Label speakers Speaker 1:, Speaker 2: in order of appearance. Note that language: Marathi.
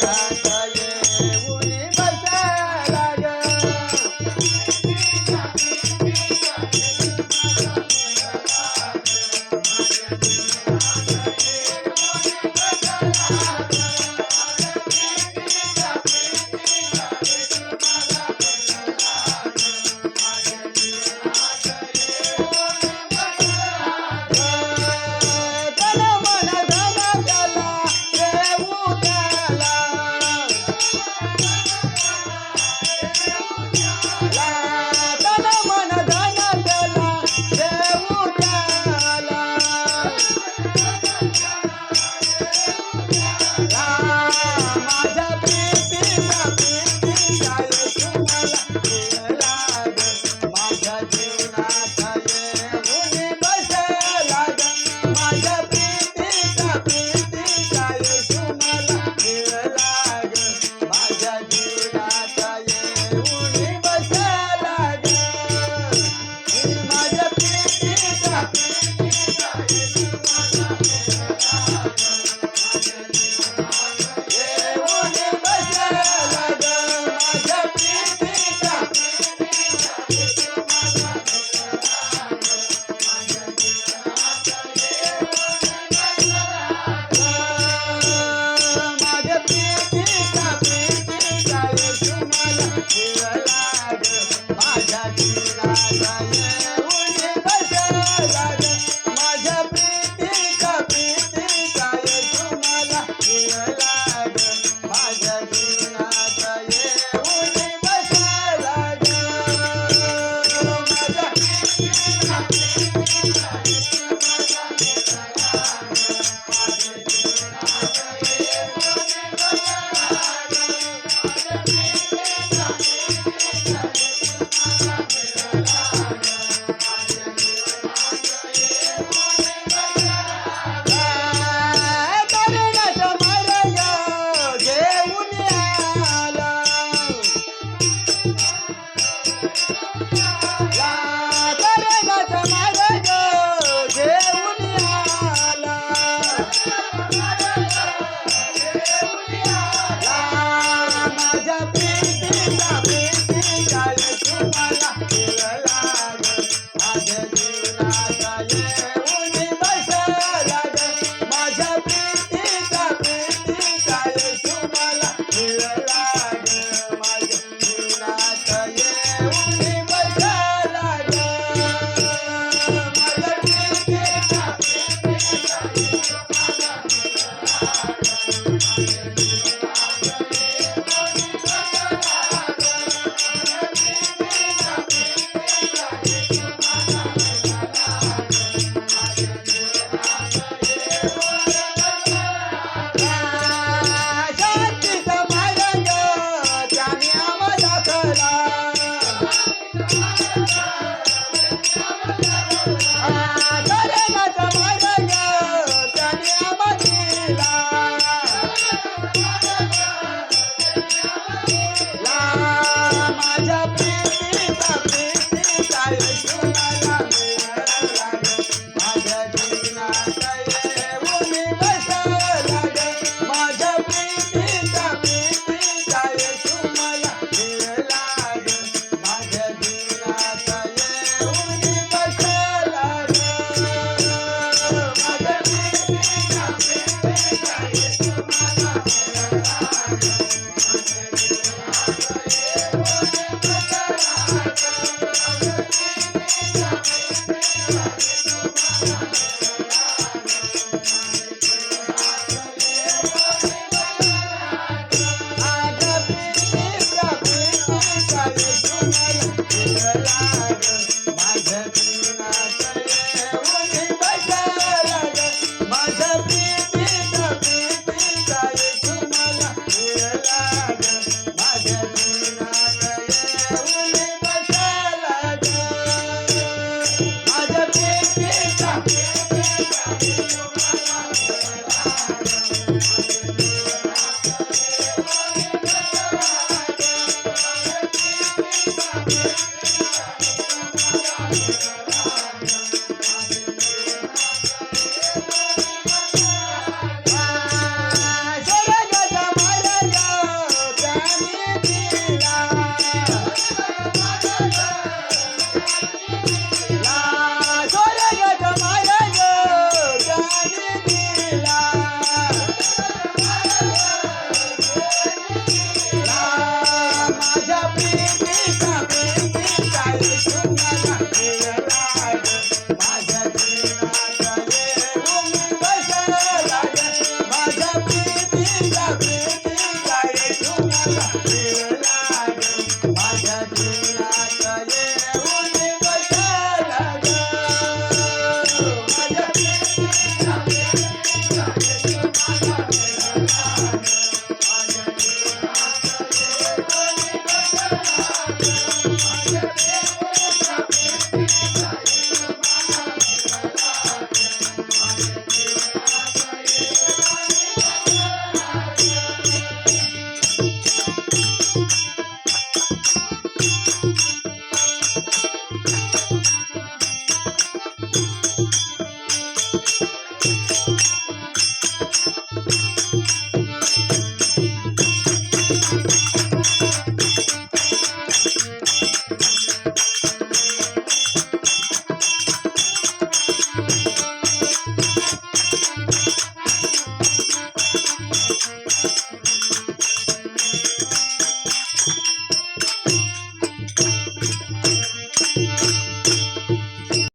Speaker 1: Thank Thank you. माझे प्रीतीचा प्रेम ते गायू सोबला येला ग ये उनी दिसला दादा माझे प्रीतीचा प्रेम काय सोबला ये उनी मजाला ग माझे प्रीतीचा प्रेम काय Gayu Sobla la Thank you.